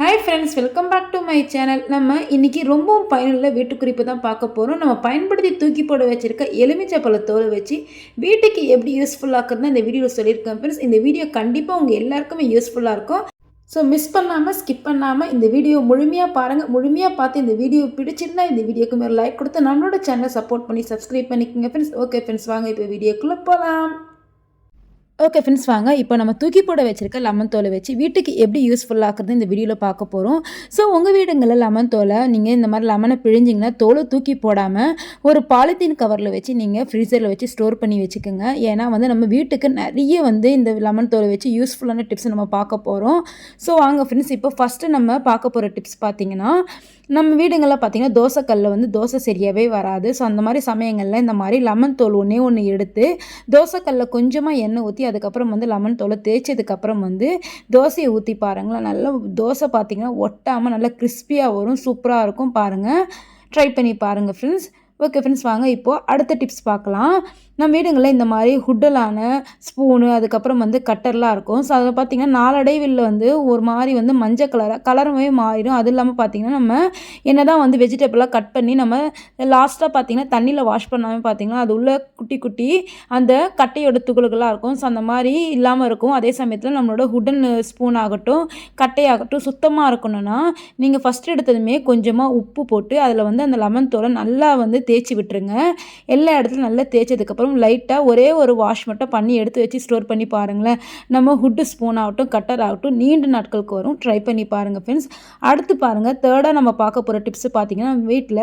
Hi friends welcome back to my channel நம்ம இன்றைக்கி ரொம்பவும் பயனுள்ள வீட்டுக்குறிப்பு தான் பார்க்க போகிறோம் நம்ம பயன்படுத்தி தூக்கி போட வச்சுருக்க எலுமிச்சை பழத்தோலை வச்சு வீட்டுக்கு எப்படி யூஸ்ஃபுல்லாக்குறது இந்த வீடியோவில் சொல்லியிருக்கேன் ஃப்ரெண்ட்ஸ் இந்த வீடியோ கண்டிப்பாக உங்கள் எல்லாருக்குமே யூஸ்ஃபுல்லாக இருக்கும். ஸோ மிஸ் பண்ணாமல் ஸ்கிப் பண்ணாமல் இந்த வீடியோ முழுமையாக பாருங்கள் முழுமையாக பார்த்து இந்த வீடியோ பிடிச்சிருந்தா இந்த வீடியோக்கு மேலே லைக் கொடுத்து நம்மளோட சேனலை சப்போர்ட் பண்ணி சப்ஸ்கிரைப் பண்ணிக்கோங்க ஃப்ரெண்ட்ஸ் ஓகே ஃப்ரெண்ட்ஸ் வாங்க இப்போ வீடியோக்குள்ளே போகலாம் ஓகே ஃப்ரெண்ட்ஸ் வாங்க. இப்போ நம்ம தூக்கி போட வச்சுருக்க லெமன் தோலை வச்சு வீட்டுக்கு எப்படி யூஸ்ஃபுல்லாகிறது இந்த வீடியோவில் பார்க்க போகிறோம் ஸோ உங்கள் வீடுங்களில் லெமன் தோலை நீங்கள் இந்த மாதிரி லெமனை பிழிஞ்சிங்கன்னா தோலை தூக்கி போடாமல் ஒரு பாலித்தீன் கவரில் வச்சு நீங்கள் ஃப்ரீசரில் வச்சு ஸ்டோர் பண்ணி வச்சுக்கோங்க. ஏன்னா வந்து நம்ம வீட்டுக்கு நிறைய வந்து இந்த லெமன் தோலை வச்சு யூஸ்ஃபுல்லான டிப்ஸ் நம்ம பார்க்க போகிறோம் ஸோ வாங்க ஃப்ரெண்ட்ஸ் இப்போ ஃபஸ்ட்டு நம்ம பார்க்க போகிற டிப்ஸ் பார்த்தீங்கன்னா நம்ம வீடுங்களில் பார்த்தீங்கன்னா தோசைக்கல்லில் வந்து தோசை சரியாகவே வராது. ஸோ அந்த மாதிரி சமயங்களில் இந்த மாதிரி லெமன் தோல் ஒன்றே ஒன்று எடுத்து தோசைக்கல்லில் கொஞ்சமாக எண்ணெய் ஊற்றி அதுக்கப்புறம் வந்து லெமன் தோலை தேய்ச்சதுக்கப்புறம் வந்து தோசையை ஊற்றி பாருங்களேன். நல்லா தோசை பார்த்திங்கன்னா ஒட்டாமல் நல்லா கிறிஸ்பியாக வரும் சூப்பராக இருக்கும். பாருங்கள் ட்ரை பண்ணி பாருங்கள் ஃப்ரெண்ட்ஸ் ஓகே ஃப்ரெண்ட்ஸ் வாங்க. இப்போது அடுத்த டிப்ஸ் பார்க்கலாம். நம்ம வீடுங்களில் இந்த மாதிரி ஹுட்டலான ஸ்பூனு அதுக்கப்புறம் வந்து கட்டர்லாம் இருக்கும். ஸோ அதில் பார்த்திங்கன்னா நாளடைவில் வந்து ஒரு மாதிரி வந்து மஞ்சள் கலராக கலருமே மாறிடும். அது இல்லாமல் பார்த்திங்கன்னா நம்ம என்ன தான் வந்து வெஜிடபிளாக கட் பண்ணி நம்ம லாஸ்ட்டாக பார்த்திங்கன்னா தண்ணியில் வாஷ் பண்ணாமல் பார்த்திங்கன்னா அது உள்ள குட்டி குட்டி அந்த கட்டையோட துகள்களாக இருக்கும். ஸோ அந்த மாதிரி இல்லாமல் இருக்கும். அதே சமயத்தில் நம்மளோட ஹுடன் ஸ்பூன் ஆகட்டும் கட்டையாகட்டும் சுத்தமாக இருக்கணும்னா நீங்கள் ஃபஸ்ட் எடுத்ததுமே கொஞ்சமாக உப்பு போட்டு அதில் வந்து அந்த லெமன் தோலை நல்லா வந்து தேய்ச்சி விட்டுருங்க. எல்லா இடத்துலையும் நல்லா தேய்ச்சதுக்கப்புறம் லைட்டாக ஒரே ஒரு வாஷ் மட்டும் பண்ணி எடுத்து வச்சு ஸ்டோர் பண்ணி பாருங்களேன். நம்ம ஹுட்டு ஸ்பூன் ஆகட்டும் கட்டர் ஆகட்டும் நீண்ட நாட்களுக்கு வரும். ட்ரை பண்ணி பாருங்கள் ஃப்ரெண்ட்ஸ் அடுத்து பாருங்கள் தேர்டாக நம்ம பார்க்க போகிற டிப்ஸ் பார்த்தீங்கன்னா வீட்டில்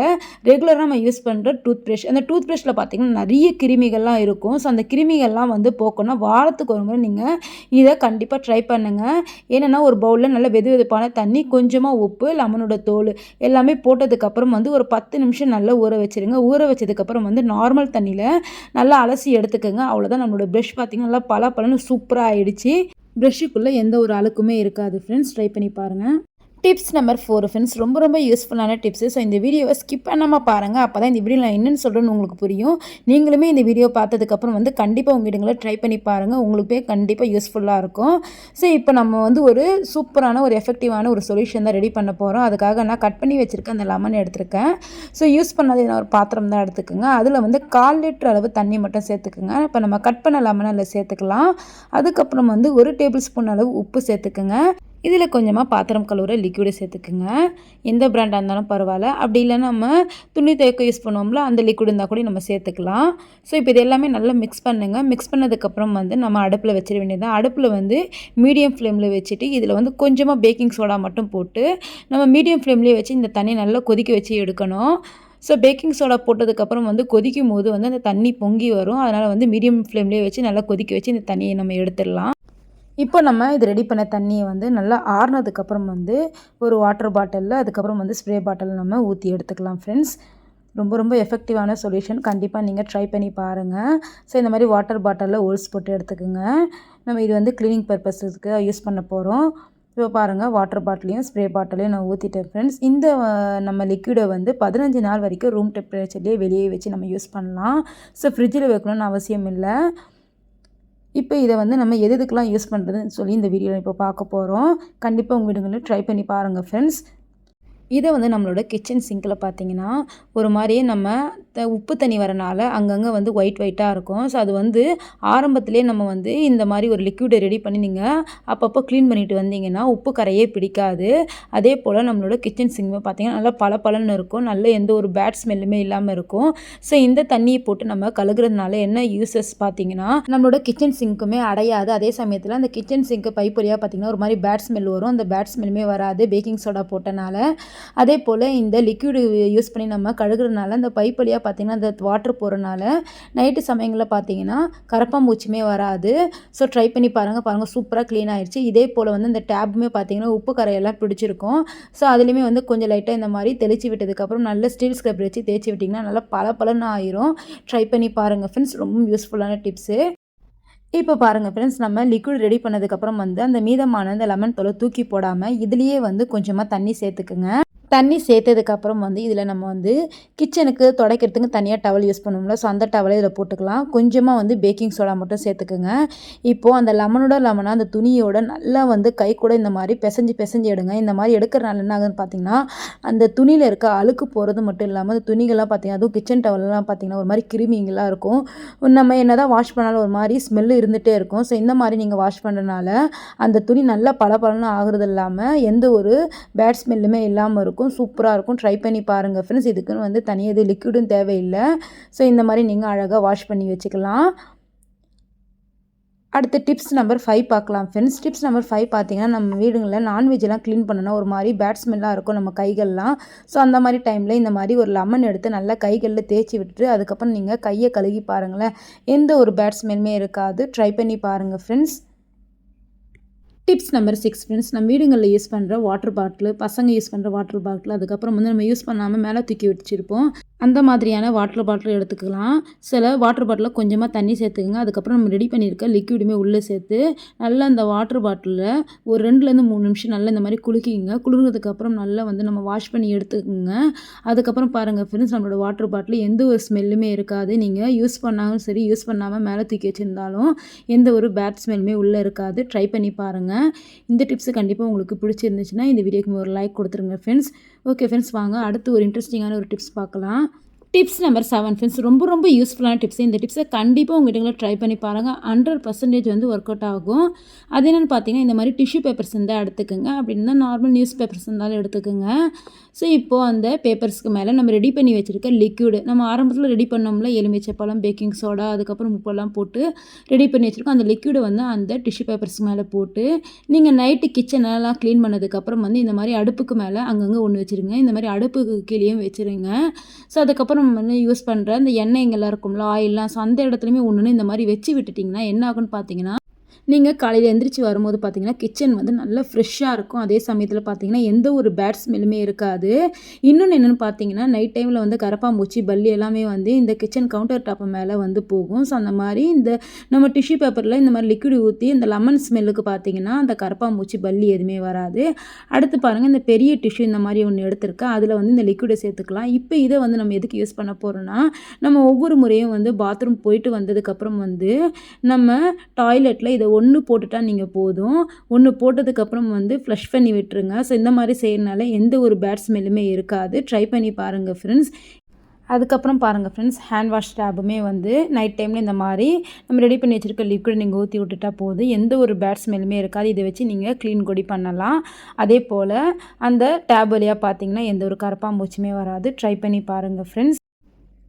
ரெகுலராக நம்ம யூஸ் பண்ணுற டூத் ப்ரஷ் அந்த டூத் ப்ரஷில் பார்த்தீங்கன்னா நிறைய கிருமிகள்லாம் இருக்கும். ஸோ அந்த கிருமிகள்லாம் வந்து போக்கணும் வாரத்துக்கு ஒரு முறை நீங்கள் இதை கண்டிப்பாக ட்ரை பண்ணுங்கள் ஏன்னா ஒரு பவுலில் நல்ல வெது வெதுப்பான தண்ணி கொஞ்சமாக உப்பு லெமனோட தோல் எல்லாமே போட்டதுக்கப்புறம் வந்து ஒரு பத்து நிமிஷம் நல்லா ஊற வச்சுருங்க. ஊற வச்சதுக்கப்புறம் வந்து நார்மல் தண்ணியில் நல்லா அலசி எடுத்துக்கோங்க. அவ்வளோதான் நம்மளோட ப்ரெஷ் பார்த்திங்கன்னா நல்லா பல பலன்னு சூப்பராக ஆயிடுச்சு. ப்ரெஷ்ஷுக்குள்ளே எந்த ஒரு அழுக்குமே இருக்காது. ஃப்ரெண்ட்ஸ் ட்ரை பண்ணி பாருங்கள் டிப்ஸ் நம்பர் ஃபோர் ஃப்ரெண்ட்ஸ் ரொம்ப ரொம்ப யூஸ்ஃபுல்லான டிப்ஸு ஸோ இந்த வீடியோவை ஸ்கிப் பண்ணாமல் பாருங்கள் அப்போ தான் இந்த வீடியோ நான் என்னென்னு சொல்கிறேன்னு உங்களுக்கு புரியும். நீங்களுமே இந்த வீடியோ பார்த்ததுக்கப்புறம் வந்து கண்டிப்பாக உங்கள் இடங்களை ட்ரை பண்ணி பாருங்கள் உங்களுக்கே கண்டிப்பாக யூஸ்ஃபுல்லாக இருக்கும். ஸோ இப்போ நம்ம வந்து ஒரு சூப்பரான ஒரு எஃபெக்டிவான ஒரு சொல்யூஷன் தான் ரெடி பண்ண போகிறோம் அதுக்காக நான் கட் பண்ணி வச்சுருக்கேன் அந்த லெமன் எடுத்திருக்கேன். ஸோ யூஸ் பண்ணது நான் ஒரு பாத்திரம் தான் எடுத்துக்கோங்க. அதில் வந்து கால் லிட்டர் அளவு தண்ணி மட்டும் சேர்த்துக்குங்க. இப்போ நம்ம கட் பண்ண லெமனை அதில் சேர்த்துக்கலாம். அதுக்கப்புறம் வந்து ஒரு டேபிள் ஸ்பூன் அளவு உப்பு சேர்த்துக்குங்க. இதில் கொஞ்சமாக பாத்திரம் கழுவுற லிக்விடை சேர்த்துக்குங்க. எந்த பிராண்டாக இருந்தாலும் பரவாயில்ல. அப்படி இல்லைன்னா நம்ம துணி துவைக்க யூஸ் பண்ணுவோம்ல அந்த லிக்விட் இருந்தால் கூட நம்ம சேர்த்துக்கலாம். ஸோ இப்போ இது எல்லாமே நல்லா மிக்ஸ் பண்ணுங்கள் மிக்ஸ் பண்ணதுக்கப்புறம் வந்து நம்ம அடுப்பில் வச்சிட வேண்டியது அடுப்பில் வந்து மீடியம் ஃப்ளேமில் வச்சுட்டு இதில் வந்து கொஞ்சமாக பேக்கிங் சோடா மட்டும் போட்டு நம்ம மீடியம் ஃப்ளேம்லேயே வச்சு இந்த தண்ணியை நல்லா கொதிக்க வச்சு எடுக்கணும். ஸோ பேக்கிங் சோடா போட்டதுக்கப்புறம் வந்து கொதிக்கும் போது வந்து அந்த தண்ணி பொங்கி வரும். அதனால் வந்து மீடியம் ஃப்ளேம்லேயே வச்சு நல்லா கொதிக்க வச்சு இந்த தண்ணியை நம்ம எடுத்துடலாம். இப்போ நம்ம இது ரெடி பண்ண தண்ணியை வந்து நல்லா ஆறுனதுக்கப்புறம் வந்து ஒரு வாட்டர் பாட்டிலில் அதுக்கப்புறம் வந்து ஸ்ப்ரே பாட்டில் நம்ம ஊற்றி எடுத்துக்கலாம் ஃப்ரெண்ட்ஸ் ரொம்ப ரொம்ப எஃபெக்டிவான சொல்யூஷன் கண்டிப்பாக நீங்கள் ட்ரை பண்ணி பாருங்கள் ஸோ இந்த மாதிரி வாட்டர் பாட்டிலில் ஓல்ஸ் போட்டு எடுத்துக்கோங்க. நம்ம இது வந்து க்ளீனிங் பர்பஸுக்கு யூஸ் பண்ண போகிறோம் இப்போ பாருங்கள் வாட்டர் பாட்டிலையும் ஸ்ப்ரே பாட்டிலையும் நான் ஊற்றிட்டேன் ஃப்ரெண்ட்ஸ் இந்த நம்ம லிக்விடை வந்து பதினஞ்சு நாள் வரைக்கும் ரூம் டெம்பரேச்சர்லேயே வெளியே வச்சு நம்ம யூஸ் பண்ணலாம். ஸோ ஃப்ரிட்ஜில் வைக்கணும்னு அவசியம் இல்லை. இப்போ இதை வந்து நம்ம எது எதுக்கெலாம் யூஸ் பண்ணுறதுன்னு சொல்லி இந்த வீடியோவில் இப்போ பார்க்க போகிறோம் கண்டிப்பாக உங்கள் வீடுங்களில் ட்ரை பண்ணி பாருங்கள் ஃப்ரெண்ட்ஸ் இதை வந்து நம்மளோட கிச்சன் சிங்கில் பார்த்தீங்கன்னா ஒரு மாதிரியே நம்ம த உப்பு தண்ணி வரனால அங்கங்கே வந்து ஒயிட் ஒயிட்டாக இருக்கும். ஸோ அது வந்து ஆரம்பத்திலே நம்ம வந்து இந்த மாதிரி ஒரு லிக்விடை ரெடி பண்ணி நீங்கள் அப்பப்போ க்ளீன் பண்ணிட்டு வந்தீங்கன்னா உப்பு கரையே பிடிக்காது. அதே போல் நம்மளோட கிச்சன் சிங்மே பார்த்தீங்கன்னா நல்லா பல பலன்னு இருக்கும். நல்ல எந்த ஒரு பேட் ஸ்மெல்லுமே இல்லாமல் இருக்கும். ஸோ இந்த தண்ணியை போட்டு நம்ம கழுகுறதுனால என்ன யூசஸ் பார்த்தீங்கன்னா நம்மளோட கிச்சன் சிங்க்குமே அடையாது. அதே சமயத்தில் அந்த கிச்சன் சிங்க்கு பைப் வழியாக பார்த்தீங்கன்னா ஒரு மாதிரி பேட் ஸ்மெல் வரும். அந்த பேட் ஸ்மெல்லுமே வராது. பேக்கிங் சோடா போட்டனால. அதே போல் இந்த லிக்விடு யூஸ் பண்ணி நம்ம கழுகுறதுனால அந்த பைப் வழியாக பார்த்திங்கன்னா அந்த வாட்ரு போகிறனால நைட்டு சமயங்களில் பார்த்தீங்கன்னா கரப்பாம்பூச்சியுமே வராது. ஸோ ட்ரை பண்ணி பாருங்கள் பாருங்கள் சூப்பராக க்ளீன் ஆயிடுச்சு இதே போல் வந்து இந்த டேப்புமே பார்த்தீங்கன்னா உப்பு கரையெல்லாம் பிடிச்சிருக்கும். ஸோ அதுலேயுமே வந்து கொஞ்சம் லைட்டாக இந்த மாதிரி தெளித்து விட்டதுக்கப்புறம் நல்ல ஸ்டீல் ஸ்க்ரப் வச்சு தேய்ச்சி விட்டிங்கன்னா நல்லா பல பலன்னு ஆயிரும். ட்ரை பண்ணி பாருங்கள் ஃப்ரெண்ட்ஸ் ரொம்ப யூஸ்ஃபுல்லான டிப்ஸு இப்போ பாருங்கள் ஃப்ரெண்ட்ஸ் நம்ம லிக்விட் ரெடி பண்ணதுக்கப்புறம் வந்து அந்த மீதமான அந்த லெமன் தொலை தூக்கி போடாமல் இதுலேயே வந்து கொஞ்சமாக தண்ணி சேர்த்துக்குங்க. தண்ணி சேர்த்ததுக்கப்புறம் வந்து இதில் நம்ம வந்து கிச்சனுக்கு துடைக்கிறதுக்கு தனியாக டவல் யூஸ் பண்ணுவோம்ல. ஸோ அந்த டவலை இதில் போட்டுக்கலாம். கொஞ்சமாக வந்து பேக்கிங் சோடா மட்டும் சேர்த்துக்குங்க. இப்போது அந்த லெமனோட லெமனாக அந்த துணியோட நல்லா வந்து கை கூட இந்த மாதிரி பிசைஞ்சு பிசைஞ்சு எடுங்க. இந்த மாதிரி எடுக்கிறனால என்ன ஆகுதுன்னு பார்த்தீங்கன்னா அந்த துணியில் இருக்க அழுக்கு போகிறது மட்டும் இல்லாமல் அந்த துணிகள்லாம் பார்த்தீங்கன்னா அதுவும் கிச்சன் டவல்லாம் பார்த்தீங்கன்னா ஒரு மாதிரி கிருமிங்களாக இருக்கும். நம்ம என்ன தான் வாஷ் பண்ணாலும் ஒரு மாதிரி ஸ்மெல்லு இருந்துகிட்டே இருக்கும். ஸோ இந்த மாதிரி நீங்கள் வாஷ் பண்ணுறனால அந்த துணி நல்லா பளபளன்னு ஆகுறது இல்லாமல் எந்த ஒரு பேட் ஸ்மெல்லுமே இல்லாமல் இருக்கும். சூப்பராக இருக்கும். ட்ரை பண்ணி பாருங்கள் ஃப்ரெண்ட்ஸ் இதுக்குன்னு வந்து தனியாக இது லிக்விடும் தேவையில்லை. ஸோ இந்த மாதிரி நீங்கள் அழகாக வாஷ் பண்ணி வச்சுக்கலாம். அடுத்து டிப்ஸ் நம்பர் ஃபைவ் பார்க்கலாம் ஃப்ரெண்ட்ஸ் டிப்ஸ் நம்பர் ஃபைவ் பார்த்தீங்கன்னா நம்ம வீடுங்களில் நான்வெஜ்லாம் க்ளீன் பண்ணணும் ஒரு மாதிரி பேட்ஸ்மெல்லாம் இருக்கும் நம்ம கைகள்லாம். ஸோ அந்த மாதிரி டைமில் இந்த மாதிரி ஒரு லெமன் எடுத்து நல்லா கைகளில் தேய்ச்சி விட்டுட்டு அதுக்கப்புறம் நீங்கள் கையை கழுகி பாருங்களேன். எந்த ஒரு பேட்ஸ்மெல்லுமே இருக்காது. ட்ரை பண்ணி பாருங்கள் friends tips number six friends நம்ம வீடுங்களில் யூஸ் பண்ணுற வாட்டர் பாட்டில் பசங்க யூஸ் பண்ணுற வாட்டர் பாட்டில் அதுக்கப்புறம் வந்து நம்ம யூஸ் பண்ணாமல் மேலே தூக்கி வச்சுருப்போம். அந்த மாதிரியான வாட்டர் பாட்டில் எடுத்துக்கலாம். சில வாட்டர் பாட்டிலில் கொஞ்சமாக தண்ணி சேர்த்துக்குங்க. அதுக்கப்புறம் நம்ம ரெடி பண்ணியிருக்க லிக்விடுமே உள்ளே சேர்த்து நல்லா அந்த வாட்டர் பாட்டிலில் ஒரு ரெண்டுலேருந்து மூணு நிமிஷம் நல்லா இந்த மாதிரி குளிக்கிங்க குளிர்னதுக்கப்புறம் நல்லா வந்து நம்ம வாஷ் பண்ணி எடுத்துக்கோங்க. அதுக்கப்புறம் பாருங்கள் ஃப்ரெண்ட்ஸ் நம்மளோட வாட்டர் பாட்டில் எந்த ஒரு ஸ்மெல்லுமே இருக்காது. நீங்கள் யூஸ் பண்ணாலும் சரி யூஸ் பண்ணாமல் மேலே தூக்கி வச்சுருந்தாலும் எந்த ஒரு பேட் ஸ்மெல்லுமே உள்ளே இருக்காது. ட்ரை பண்ணி பாருங்கள் இந்த டிப்ஸு கண்டிப்பாக உங்களுக்கு பிடிச்சிருந்துச்சுன்னா இந்த வீடியோக்கு ஒரு லைக் கொடுத்துருங்க ஃப்ரெண்ட்ஸ் ஓகே ஃப்ரெண்ட்ஸ் வாங்க. அடுத்து ஒரு இன்ட்ரெஸ்டிங்கான ஒரு டிப்ஸ் பார்க்கலாம். டிப்ஸ் நம்பர் செவன் ஃப்ரெண்ட்ஸ் ரொம்ப ரொம்ப யூஸ்ஃபுல்லான டிப்ஸ் இந்த டிப்ஸை கண்டிப்பாக உங்கள் ட்ரை பண்ணி பாருங்கள் ஹண்ட்ரட் பர்சன்டேஜ் வந்து ஒர்க் அவுட் ஆகும். அது என்னென்னு பார்த்தீங்கன்னா இந்த மாதிரி டிஷ்யூ பேப்பர்ஸ் இருந்தால் எடுத்துக்கோங்க. அப்படின்னா நார்மல் நியூஸ் பேப்பர்ஸ் இருந்தாலும் எடுத்துக்கோங்க. ஸோ இப்போது அந்த பேப்பர்ஸ்க்கு மேலே நம்ம ரெடி பண்ணி வச்சுருக்க லிக்யூடு நம்ம ஆரம்பத்தில் ரெடி பண்ணோம்ல எலுமிச்சை பழம் பேக்கிங் சோடா அதுக்கப்புறம் உப்பெல்லாம் போட்டு ரெடி பண்ணி வச்சுருக்கோம். அந்த லிக்யூடை வந்து அந்த டிஷ்யூ பேப்பர்ஸ் மேலே போட்டு நீங்கள் நைட்டு கிச்சனெல்லாம் க்ளீன் பண்ணதுக்கப்புறம் வந்து இந்த மாதிரி அடுப்புக்கு மேலே அங்கங்கே ஒன்று வச்சுருங்க. இந்த மாதிரி அடுப்புக்கு கீழேயும் வச்சுருங்க. ஸோ அதுக்கப்புறம் நம்ம வந்து யூஸ் பண்ணுற அந்த எண்ணெய்ங்கள்லாம் இருக்கும்ல ஆயிலெலாம் ஸோ அந்த இடத்துலையுமே ஒன்று இந்த மாதிரி வச்சு விட்டுட்டிங்கன்னா என்ன ஆகுன்னு பார்த்தீங்கன்னா நீங்கள் காலையில் எந்திரிச்சு வரும்போது பார்த்தீங்கன்னா கிச்சன் வந்து நல்லா ஃப்ரெஷ்ஷாக இருக்கும். அதே சமயத்தில் பார்த்தீங்கன்னா எந்த ஒரு பேட் ஸ்மெல்லுமே இருக்காது. இன்னொன்று என்னென்னு பார்த்தீங்கன்னா நைட் டைமில் வந்து கரப்பாம்பூச்சி பல்லி எல்லாமே வந்து இந்த கிச்சன் கவுண்டர் டாப்பு மேலே வந்து போகும். ஸோ அந்த மாதிரி இந்த நம்ம டிஷ்யூ பேப்பரில் இந்த மாதிரி லிக்விட் ஊற்றி இந்த லெமன் ஸ்மெல்லுக்கு பார்த்தீங்கன்னா அந்த கரப்பாம்பூச்சி பல்லி எதுவுமே வராது. அடுத்து பாருங்கள் இந்த பெரிய டிஷ்யூ இந்த மாதிரி ஒன்று எடுத்திருக்கேன் அதில் வந்து இந்த லிக்விடை சேர்த்துக்கலாம். இப்போ இதை வந்து நம்ம எதுக்கு யூஸ் பண்ண போகிறோன்னா நம்ம ஒவ்வொரு முறையும் வந்து பாத்ரூம் போயிட்டு வந்ததுக்கப்புறம் வந்து நம்ம டாய்லெட்டில் இதை ஒன்று போட்டுட்டா நீங்கள் போதும். ஒன்று போட்டதுக்கப்புறம் வந்து ஃப்ளஷ் பண்ணி விட்டுருங்க. ஸோ இந்த மாதிரி செய்யறனால எந்த ஒரு பேட் ஸ்மெல்லுமே இருக்காது. ட்ரை பண்ணி பாருங்கள் ஃப்ரெண்ட்ஸ் அதுக்கப்புறம் பாருங்கள் ஃப்ரெண்ட்ஸ் ஹேண்ட் வாஷ் டேபுமே வந்து நைட் டைமில் இந்த மாதிரி நம்ம ரெடி பண்ணி வச்சுருக்க லிக்விட் நீங்கள் ஊற்றி விட்டுட்டா போதும். எந்த ஒரு பேட் ஸ்மெல்லுமே இருக்காது. இதை வச்சு நீங்கள் க்ளீன் கொடி பண்ணலாம். அதே போல் அந்த டேப் வழியாக பார்த்தீங்கன்னா எந்த ஒரு கரப்பாம்பூச்சியுமே வராது. ட்ரை பண்ணி பாருங்கள் friends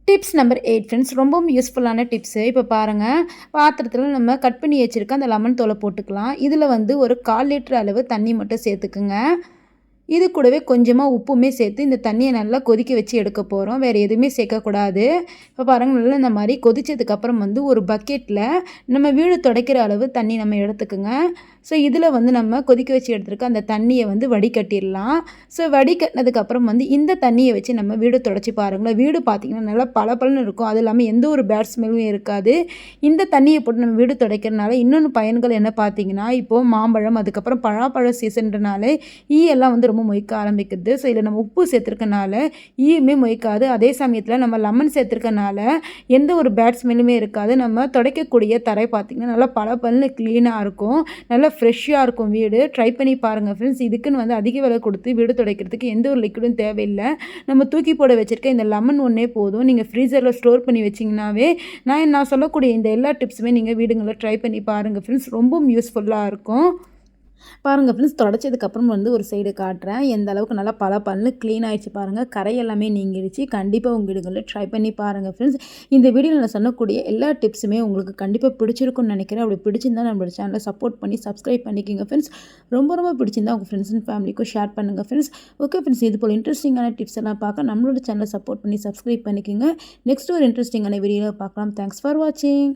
tips number eight friends ரொம்பவும் யூஸ்ஃபுல்லான டிப்ஸு இப்போ பாருங்கள் பாத்திரத்தில் நம்ம கட் பண்ணி வச்சுருக்க அந்த லெமன் தோலை போட்டுக்கலாம். இதில் வந்து ஒரு கால் லிட்டர் அளவு தண்ணி மட்டும் சேர்த்துக்குங்க. இது கூடவே கொஞ்சமாக உப்புமே சேர்த்து இந்த தண்ணியை நல்லா கொதிக்க வச்சு எடுக்க போகிறோம் வேறு எதுவுமே சேர்க்கக்கூடாது. இப்போ பாருங்கள் நல்லா இந்த மாதிரி கொதித்ததுக்கப்புறம் வந்து ஒரு பக்கெட்டில் நம்ம வீடு துடைக்கிற அளவு தண்ணி நம்ம எடுத்துக்கோங்க. ஸோ இதில் வந்து நம்ம கொதிக்க வச்சு எடுத்துருக்க அந்த தண்ணியை வந்து வடிகட்டிடலாம். ஸோ வடிகட்டினதுக்கப்புறம் வந்து இந்த தண்ணியை வச்சு நம்ம வீடு தொடச்சி பாருங்களேன். வீடு பார்த்திங்கன்னா நல்லா பளபளன்னு இருக்கும். அது இல்லாமல் எந்த ஒரு பேட் ஸ்மெல்லும் இருக்காது. இந்த தண்ணியை போட்டு நம்ம வீடு துடைக்கிறனால இன்னொன்று பயன்கள் என்ன பார்த்தீங்கன்னா இப்போது மாம்பழம் அதுக்கப்புறம் பழாப்பழ சீசன்றனால ஈ எல்லாம் வந்து ரொம்ப மொய்க்க ஆரம்பிக்குது. ஸோ இதில் நம்ம உப்பு சேர்த்துருக்கனால ஈயுமே மொய்க்காது. அதே சமயத்தில் நம்ம லெமன் சேர்த்துருக்கனால எந்த ஒரு பேட் ஸ்மெல்லுமே இருக்காது. நம்ம துடைக்கக்கூடிய தரை பார்த்திங்கன்னா நல்லா பல க்ளீனாக இருக்கும். நல்லா ஃப்ரெஷ்ஷாக இருக்கும் வீடு. ட்ரை பண்ணி பாருங்கள் ஃப்ரெண்ட்ஸ் இதுக்குன்னு வந்து அதிக விலை கொடுத்து வீடு துடைக்கிறதுக்கு எந்த ஒரு லிக்விடும் தேவையில்லை. நம்ம தூக்கி போட வச்சுருக்க இந்த லெமன் ஒன்றே போதும். நீங்கள் ஃப்ரீசரில் ஸ்டோர் பண்ணி வச்சிங்கனாவே நான் நான் சொல்லக்கூடிய இந்த எல்லா டிப்ஸுமே நீங்கள் வீடுங்களில் ட்ரை பண்ணி பாருங்கள் ஃப்ரெண்ட்ஸ் ரொம்பவும் யூஸ்ஃபுல்லாக இருக்கும். பாருங்கள் ஃப்ரெண்ட்ஸ் தொடச்சதுக்கப்புறம் வந்து ஒரு சைடு காட்டுறேன். எந்த அளவுக்கு நல்லா பல பல்லு க்ளீன் ஆகிடுச்சு பாருங்கள் கரை எல்லாமே நீங்கிடுச்சு. கண்டிப்பாக உங்கள் வீடுகளில் ட்ரை பண்ணி பாருங்கள் ஃப்ரெண்ட்ஸ் இந்த வீடியோவில் நான் சொன்னக்கூடிய எல்லா டிப்ஸுமே உங்களுக்கு கண்டிப்பாக பிடிச்சிருக்கும்னு நினைக்கிறேன். அப்படி பிடிச்சிருந்தா நம்மளோட சேனலை சப்போர்ட் பண்ணி சப்ஸ்கிரைப் பண்ணிக்கோங்க ஃப்ரெண்ட்ஸ் ரொம்ப ரொம்ப பிடிச்சிருந்தா உங்கள் ஃப்ரெண்ட்ஸ் அண்ட் ஃபேமிலிக்கும் ஷேர் பண்ணுங்கள் ஃப்ரெண்ட்ஸ் ஓகே ஃப்ரெண்ட்ஸ் இது போல் இன்ட்ரெஸ்டிங்கான டிப்ஸ் எல்லாம் பார்க்க நம்மளோட சேனலை சப்போர்ட் பண்ணி சப்ஸ்கிரைப் பண்ணிக்கோங்க. நெக்ஸ்ட் ஒரு இன்ட்ரெஸ்டிங்கான வீடியோவில் பார்க்கலாம். தேங்க்ஸ் ஃபார் வாட்சிங்